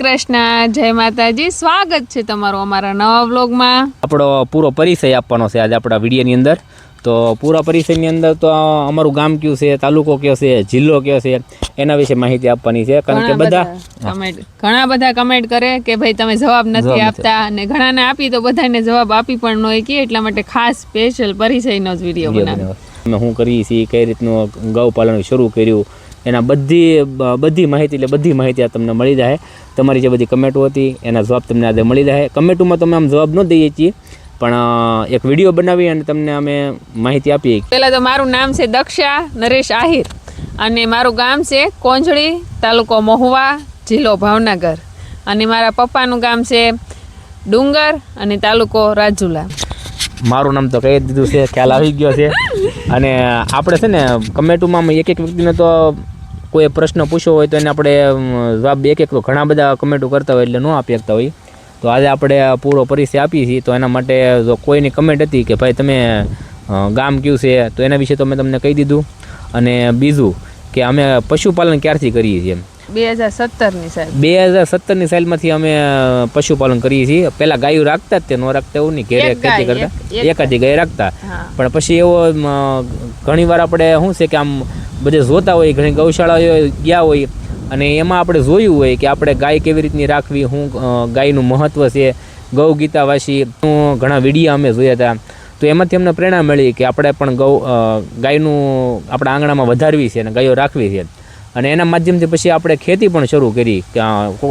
કૃષ્ણ જય માતાજી. સ્વાગત છે તમારું અમારા નવા વ્લોગમાં. આપણો પૂરો પરિચય આપવાનો છે આજે આપણા વિડીયોની અંદર. તો પૂરા પરિસરની અંદર તો અમારું ગામ કયું છે તાલુકો કયો છે જિલ્લો કયો છે એના વિશે માહિતી આપવાની છે. કારણ કે બધા કમેન્ટ ઘણા બધા કમેન્ટ કરે કે ભાઈ તમે જવાબ નથી આપતા અને ઘણાને આપી તો બધાને જવાબ આપી પણ ન કે એટલા માટે ખાસ સ્પેશિયલ પરિચયનો જ વીડિયો બનાવ્યો. અમે શું કરીએ છીએ કઈ રીતનું ગૌ પાલન શરૂ કર્યું એના બધી બધી માહિતી એટલે બધી માહિતી આ તમને મળી જાય તમારી જે બધી કમેન્ટો હતી એના જવાબ તમને આજે મળી જાય કમેન્ટોમાં તમે આમ જવાબ ન દઈએ છીએ પણ એક વીડિયો બનાવી અને તમને અમે માહિતી આપીએ. પહેલાં તો મારું નામ છે દક્ષા નરેશ આહિર અને મારું ગામ છે કોંજળી તાલુકો મહુવા જિલ્લો ભાવનગર. અને મારા પપ્પાનું ગામ છે ડુંગર અને તાલુકો રાજુલા. મારું નામ તો કહી દીધું છે ખ્યાલ આવી ગયો છે. અને આપણે છે ને કમેટુમાં એક એક વ્યક્તિને તો કોઈ પ્રશ્ન પૂછ્યો હોય તો એને આપણે જવાબ એક એક તો ઘણા બધા કમેન્ટો કરતા હોય એટલે ન આપી શકતા હોય. તો આજે આપણે પૂરો પરિચય આપીએ છીએ. તો એના માટે જો કોઈની કમેન્ટ હતી કે ભાઈ તમે ગામ કયું છે, તો એના વિશે તો મેં તમને કહી દીધું. અને બીજું કે અમે પશુપાલન ક્યારથી કરીએ છીએ બે હજાર સત્તરની સાહેબ બે હજાર સત્તરની સાલમાંથી અમે પશુપાલન કરીએ છીએ. પહેલાં ગાયું રાખતા જ તે ન રાખતા એવું નહીં. ઘેરે ખેતી કરતા. એક- એક એકાદી ગાય. રાખતા. પણ પછી એવો ઘણીવાર આપણે શું છે કે આમ બધે જોતા હોય ઘણી ગૌશાળાઓ ગયા હોય. અને એમાં આપણે જોયું હોય કે આપણે ગાય કેવી રીતની રાખવી શું ગાયનું મહત્ત્વ છે ગૌ ગીતાવાસી ઘણા વીડિયો અમે જોયા હતા. તો એમાંથી અમને પ્રેરણા મળી કે આપણે પણ ગૌ ગાયનું આપણા આંગણામાં વધારવી છે અને ગાયો રાખવી છે. અને એના માધ્યમથી પછી આપણે ખેતી પણ શરૂ કરી.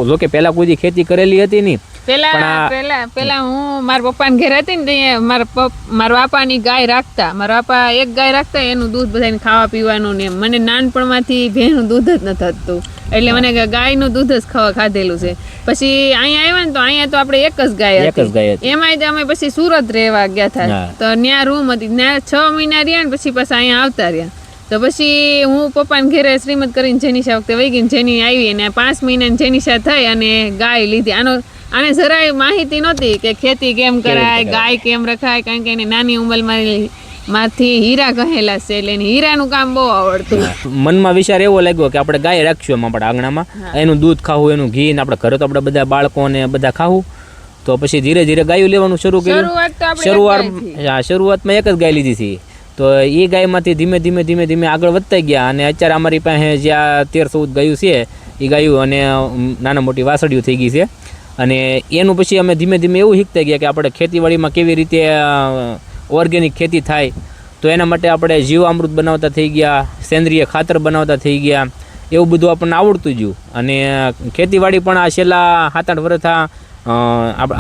જો કે પહેલાં કોઈ ખેતી કરેલી હતી નહીં પેલા પેલા પેલા હું મારા પપ્પાને ઘરે હતી ને મારા મારા બાપાની ગાય રાખતા. મારા બાપા એક ગાય રાખતા એનું દૂધ બધાને ખાવા પીવાનું ને. મને નાનપણમાંથી ભેંનું દૂધ જ નથી થતું. એટલે મને ગાય ગાયનું દૂધ જ ખાવા ખાધેલું છે. પછી અહીંયા આવ્યા ને તો અહીંયા તો આપણે એક જ ગાય ગાય હતી. એમાંય અમે પછી સુરત રહેવા ગયા હતા તો ત્યાં રૂમ હતી. ત્યાં છ મહિના રહ્યા ને પછી પાછા અહીંયા આવતા રહ્યા. તો પછી હું પપ્પાને ઘેરે શ્રીમદ કરીને જેનિશા વખતે વહી ગઈને જેની આવી અને પાંચ મહિનાની જેનિશા થઈ અને ગાય લીધી. આનો આને જરાય માહિતી નહોતી કે ખેતી કેમ કરાય ગાય કેમ રખાય કારણ કે એને નાની ઉંમરમાં માંથી હીરા કહેલા છે એટલે એને હીરાનું કામ બહુ આવડતું. મનમાં વિચાર એવો લાગ્યો કે આપણે ગાય રાખશું એમ આપણા આંગણામાં. એનું દૂધ ખાવું એનું ઘી ને આપણે ઘરે તો આપણે બધા બાળકોને બધા ખાવું. તો પછી ધીરે ધીરે ગાયું લેવાનું શરૂ કર્યું. શરૂઆત શરૂઆતમાં એક જ ગાય લીધી હતી. તો એ ગાયમાંથી ધીમે ધીમે ધીમે ધીમે આગળ વધતા ગયા અને અત્યારે અમારી પાસે જ્યાં તેર ચૌદ ગાયું છે એ ગાયું અને નાના મોટી વાસળીઓ થઈ ગઈ છે. અને એનું પછી અમે ધીમે ધીમે એવું શીખતા ગયા કે આપણે ખેતીવાડીમાં કેવી રીતે ઓર્ગેનિક ખેતી થાય. તો એના માટે આપણે જીવામૃત બનાવતા થઈ ગયા, સેન્દ્રિય ખાતર બનાવતા થઈ ગયા, એવું બધું આપણને આવડતું ગયું. અને ખેતીવાડી પણ આ છેલ્લા સાત આઠ વર્ષથી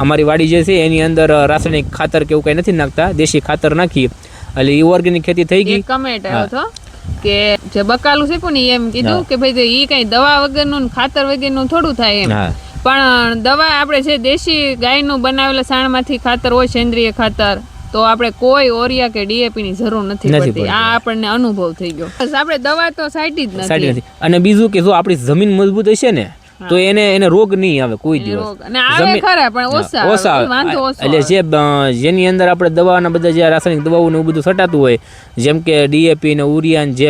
અમારી વાડી જે છે એની અંદર રાસાયણિક ખાતર કે એવું કંઈ નથી નાખતા, દેશી ખાતર નાખી એટલે એ ઓર્ગેનિક ખેતી થઈ ગઈ. કમેન્ટ આવ્યો હતો કે જે બકાલું છે ને ઈ એમ કીધું કે ભાઈ ઈ કઈ દવા વગરનું ખાતર વગરનું થોડું થાય એમ. પણ દવા આપણે છે દેશી ગાયનું બનાવેલા સાણમાંથી ખાતર હોય સેન્દ્રિય ખાતર તો આપણે કોઈ ઓરિયા કે ડીએપી ની જરૂર નથી પડતી. આ આપણને અનુભવ થઈ ગયો. બસ આપણે દવા તો સાઈટી જ નથી. અને બીજું કે જો આપણી જમીન મજબૂત હશે ને તો એને એને રોગ નહીં આવે કોઈ દિવસ. ઓછા એટલે જે જેની અંદર આપણે દવાના બધા જે રાસાયણિક દવાઓ ને એવું બધું છટાતું હોય જેમ કે ડીએપી ને ઉરિયા ને જે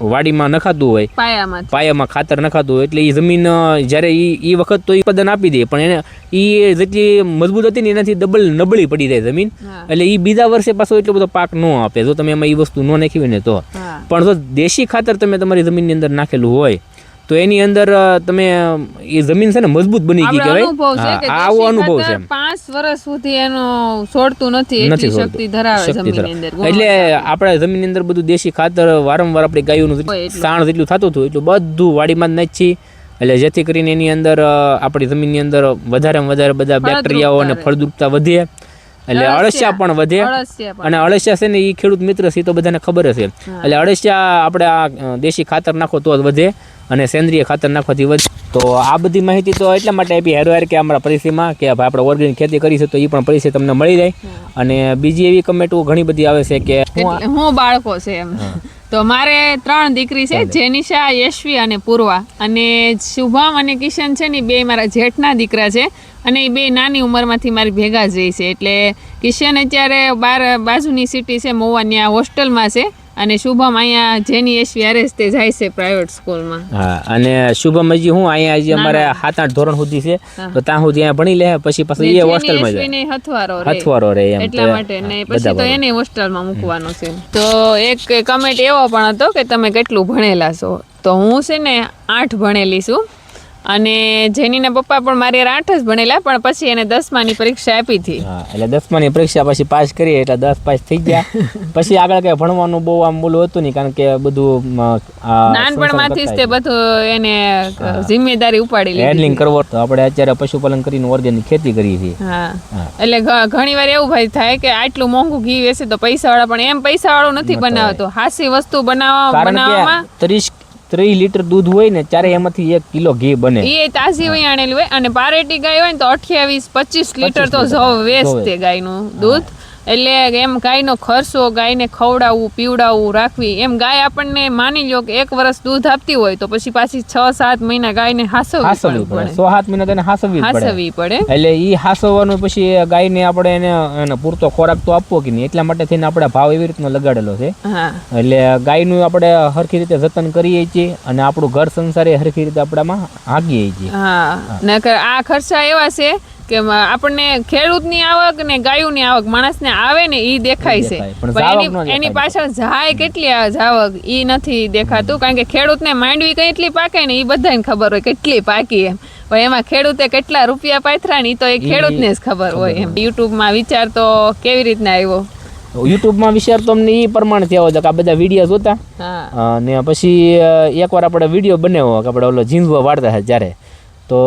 વાડીમાં નખાતું હોય પાયામાં. પાયામાં ખાતર નખાતું હોય એટલે એ જમીન જ્યારે એ એ વખત તો એ ઉત્પાદન આપી દે પણ એને એ જેટલી મજબૂત હતી ને એનાથી ડબલ નબળી પડી જાય જમીન. એટલે એ બીજા વર્ષે પાછો એટલો બધો પાક ન આપે. જો તમે એમાં એ વસ્તુ ન નાખી હોય ને તો. પણ જો દેશી ખાતર તમે તમારી જમીનની અંદર નાખેલું હોય તો એની અંદર તમે એ જમીન છે ને મજબૂત બની ગઈ કહેવાય? આવો અનુભવ છે પાંચ વર્ષ સુધી એનો છોડતું નથી એટલી શક્તિ ધરાવે જમીન અંદર એટલે આપણે જમીન અંદર બધું દેશી ખાતર વારંવાર આપણી ગાયોનું સાણ જેટલું થતું હતું એટલું બધું વાડીમાં જ નાખી. એટલે જેથી કરીને એની અંદર આપણી જમીનની અંદર વધારે વધારે બધા બેક્ટેરિયાઓ અને ફળદ્રુપતા વધે. એટલે અળસિયા. પણ વધે અને અળસિયા છે ને એ ખેડૂત મિત્ર છે તો બધાને ખબર હશે એટલે અળસિયા આપણે આ દેશી ખાતર નાખો તો વધે અને સેન્દ્રિય ખાતર નાખવાથી વધે. તો આ બધી માહિતી તો એટલા માટે આપી હેરો કે અમારા પરિસ્થિતિમાં કે ભાઈ આપણે ઓર્ગેનિક ખેતી કરી છે તો એ પણ પરિસ્થિતિ તમને મળી જાય. અને બીજી એવી કમેન્ટો ઘણી બધી આવે છે કે હું હું બાળકો છે એમ. તો મારે ત્રણ દીકરી છે જેનિશા યશવી અને પૂર્વા. અને શુભમ અને કિશન છે ને બે મારા જેઠના દીકરા છે. અને એ બે નાની ઉંમરમાંથી મારી ભેગા જ રહી છે. એટલે કિશન અત્યારે બાર બાજુની સિટી છે મોવા ત્યાં હોસ્ટેલમાં છે અને શુભમ અહીંયા જેની એસવી આરએસ તે જાય છે પ્રાઇવેટ સ્કૂલમાં હા અને શુભમ હજી હું અહીંયા હજી અમારે સાત આઠ ધોરણ સુધી છે તો ત્યાં સુધી અહીંયા ભણી લે પછી પછી એ હોસ્ટેલમાં જાય. હથવારો રહે હથવારો રહે એટલા માટે ને પછી તો એને હોસ્ટેલમાં મૂકવાનો છે. તો એક કમેન્ટ એવો પણ હતો કે તમે કેટલું ભણેલા છો. તો હું છે ને આઠ ભણેલી છું. અને જેનીના પપ્પા પણ મારી આઠ જ ભણેલા પણ પછી એને દસમાની પરીક્ષા આપી હતી. એટલે દસમાની પરીક્ષા પછી પાસ કરી એટલે દસ પાસ થઈ ગયા. પછી આગળ કઈ ભણવાનું બહુ આમ બોલું હતું નહીં કારણ કે બધું નાનપણમાંથી જ તે બધું એને જિમ્મેદારી ઉપાડી લીધી હેન્ડલિંગ કરવો તો આપણે અત્યારે પશુપાલન કરીને ઓર્ગેનિક ખેતી કરીએ છીએ. હા. હા. એટલે ઘણી વાર એવું ભાઈ થાય કે આટલું મોંઘું ઘી વેસે તો પૈસા વાળા પણ એમ પૈસા વાળું નથી બનાવતો. હાસી વસ્તુ બનાવવા બનાવવામાં ત્રીસ ત્રીસ લીટર દૂધ હોય ને ત્યારે એમાંથી એક કિલો ઘી બને. એ તાજી વહી આણેલી હોય અને પારેટી ગાય હોય ને તો અઠ્યાવીસ પચીસ લીટર તો જવ વેચતે ગાયનું દૂધ. એટલે એમ ગાયનો ખર્ચો ગાયને ખવડાવવું પીવડાવવું રાખવી એમ ગાય આપણને માની લો કે એક વર્ષ દૂધ આપતી હોય તો પછી પાછી છ સાત મહિના ગાયને હાસવવી પડે. છ સાત મહિના તેને હાસવવી હાસવવી પડે. એટલે એ હાસવવાનું પછી ગાયને આપણે એને એને પૂરતો ખોરાક તો આપવો કે નહીં? એટલા માટે થઈને આપણે ભાવ એવી રીતનો લગાડેલો છે. એટલે ગાયનું આપણે હરખી રીતે જતન કરીએ છીએ અને આપણું ઘર સંસાર એ હરખી રીતે આપણામાં હાંકીએ છીએ. હા. નકર આ ખર્ચા એવા છે કે આપણને ખેડૂતની આવક ને ગાયોની આવક માણસને આવે ને એ દેખાય છે. એની પાછળ જાય કેટલી જાવક ઈ નથી દેખાતું. કારણ કે ખેડૂતને માંડવી કેટલી પાકે ને એ બધાને ખબર હોય કેટલી પાકી એમ. પણ એમાં ખેડૂતે કેટલા રૂપિયા પાથરા ને તો એ ખેડૂતને જ ખબર હોય એમ. યુટ્યુબમાં વિચાર તો કેવી રીતના આવ્યો? યુટ્યુબમાં વિચાર તો અમને એ પ્રમાણે થયો હતો કે આ બધા વીડિયો જોતા. અને પછી એકવાર આપણે વીડિયો બનાવ્યો કે આપણે ઓલો ઝીંઝવો વાળતા હતા જ્યારે તો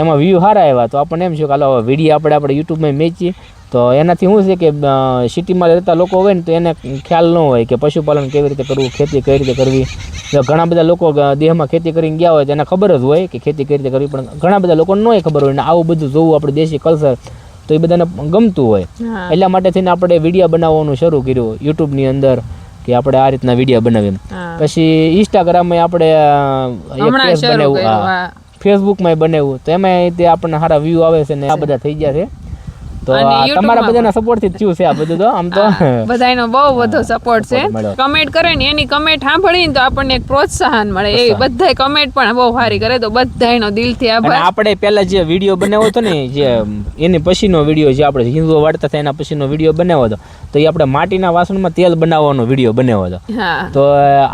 એમાં વ્યૂ સારા આવ્યા. તો આપણને એમ છે કે હાલો વીડિયો આપણે આપણે યુટ્યુબમાં મેચીએ તો એનાથી શું છે કે સિટીમાં રહેતા લોકો હોય ને તો એને ખ્યાલ ન હોય કે પશુપાલન કેવી રીતે કરવું ખેતી કઈ રીતે કરવી. ઘણા બધા લોકો દેહમાં ખેતી કરીને ગયા હોય તો એને ખબર જ હોય કે ખેતી કઈ રીતે કરવી. પણ ઘણા બધા લોકોને નોય ખબર હોય ને આવું બધું જોવું આપણે દેશી કલ્ચર તો એ બધાને ગમતું હોય. એટલા માટે થઈને આપણે વીડિયો બનાવવાનું શરૂ કર્યું યુટ્યુબની અંદર કે આપણે આ રીતના વીડિયો બનાવીએ. પછી ઇન્સ્ટાગ્રામમાં આપણે ફેસબુકમાં બનાવ્યું. તો એમાં તે આપણને સારા વ્યૂ આવે છે ને આ બધા થઈ ગયા છે. તો તમારા બધાના સપોર્ટથી થયું છે આ બધું તો? આમ તો? બધાનો બહુ બધો સપોર્ટ છે. કમેન્ટ કરે ને એની કમેન્ટ સાંભળીને તો આપણને એક પ્રોત્સાહન મળે. એવી બધાય કમેન્ટ પણ બહુ સારી કરે. તો બધાયનો દિલથી આભાર. આપણે પહેલા જે વીડિયો બનાવ્યો હતો ને જે એની પછીનો વીડિયો જે આપણે હિન્દુઓ વાળતા હતા એના પછીનો વીડિયો બનાવ્યો હતો. તો એ આપણે માટીના વાસણમાં તેલ બનાવવાનો વીડિયો બનાવ્યો હતો. તો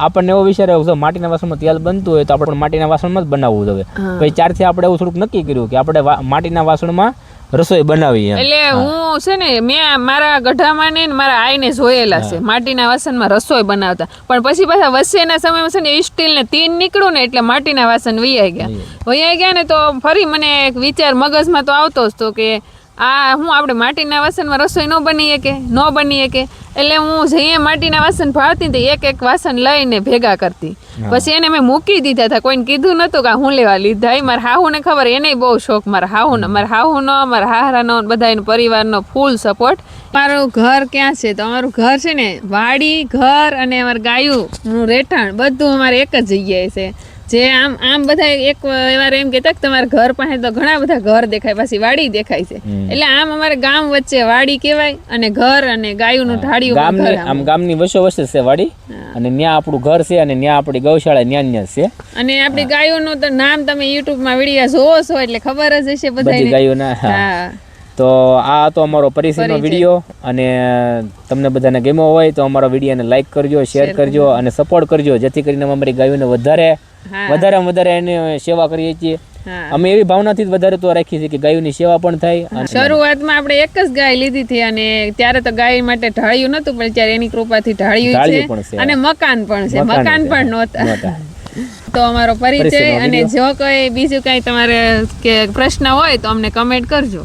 આપણને એવો વિચાર આવ્યો કે માટીના વાસણમાં તેલ બનતું હોય તો આપણે માટીના વાસણમાં જ બનાવવું જોઈએ. પછી ત્યારથી આપણે એવું થોડુંક નક્કી કર્યું કે આપણે માટીના વાસણમાં રસોઈ બનાવી એટલે હું. છે ને મેં મારા ગઢામાં ને મારા આઈને જોયેલા છે. માટીના વાસણમાં રસોઈ બનાવતા. પણ પછી પાછા વચ્ચેના સમયમાં છે ને સ્ટીલ ને તીન નીકળ્યું ને એટલે માટીના વાસણ વૈયા ગયા. વૈયા ગયા ને તો ફરી મને એક વિચાર મગજમાં તો આવતો જ તો કે આ હું આપણે માટીના વાસણમાં રસોઈ ન બની શકે ન બની શકે એટલે હું જઈએ માટીના વાસણ ભાવતી તો એક એક વાસણ લઈને ભેગા કરતી. પછી એને મેં મૂકી દીધા હતા. કોઈને કીધું નતું કે હું લેવા લીધા. એ મારા હાહુને ખબર એને બહુ શોખ. મારા હાહુનો મારા હાહુનો મારા હાહરાનો બધા પરિવારનો ફૂલ સપોર્ટ. મારું ઘર ક્યાં છે? તો અમારું ઘર છે ને વાડી ઘર અને અમારું ગાયું હું રેઠાણ બધું અમારે એક જ જગ્યાએ છે. જે આમ આમ બધા એક એવા એમ કહેતા કે તમારા ઘર પાસે તો ઘણા બધા ઘર દેખાય પાછી વાડી દેખાય છે. એટલે આમ અમારે ગામ વચ્ચે વાડી કહેવાય અને ઘર અને ગાયોનું ઢાળિયું ગામની આમ. આમ ગામની વસો વસે છે વાડી અને ત્યાં આપણું ઘર છે અને ત્યાં આપણી ગૌશાળા ત્યાં ત્યાં છે. અને આપણી ગાયોનું તો નામ તમે યુટ્યુબમાં વીડિયો જોવો છો એટલે ખબર જ હશે બધા ગાયોના હા. તો આ હતો અમારો પરિચયનો પરિચય. વીડિયો અને તમને બધાને ગમ્યો હોય તો અમારો વિડીયોને લાઈક કરજો શેર કરજો અને સપોર્ટ કરજો જેથી કરીને અમારી ગાયોને વધારે વધારે વધારે એની સેવા કરીએ છીએ. અમે એવી ભાવનાથી જ વધારે તો રાખી છે કે ગાયોની સેવા પણ થાય અને શરૂઆતમાં આપણે એક જ ગાય લીધી હતી અને ત્યારે તો ગાય માટે ઢાળ્યું નતું પણ ત્યારે એની કૃપાથી ઢાળ્યું છે. અને મકાન પણ છે. મકાન પણ નહોતા. તો અમારો પરિચય અને જો કોઈ બીજું કઈ તમારે કે પ્રશ્ન હોય તો અમને કમેન્ટ કરજો.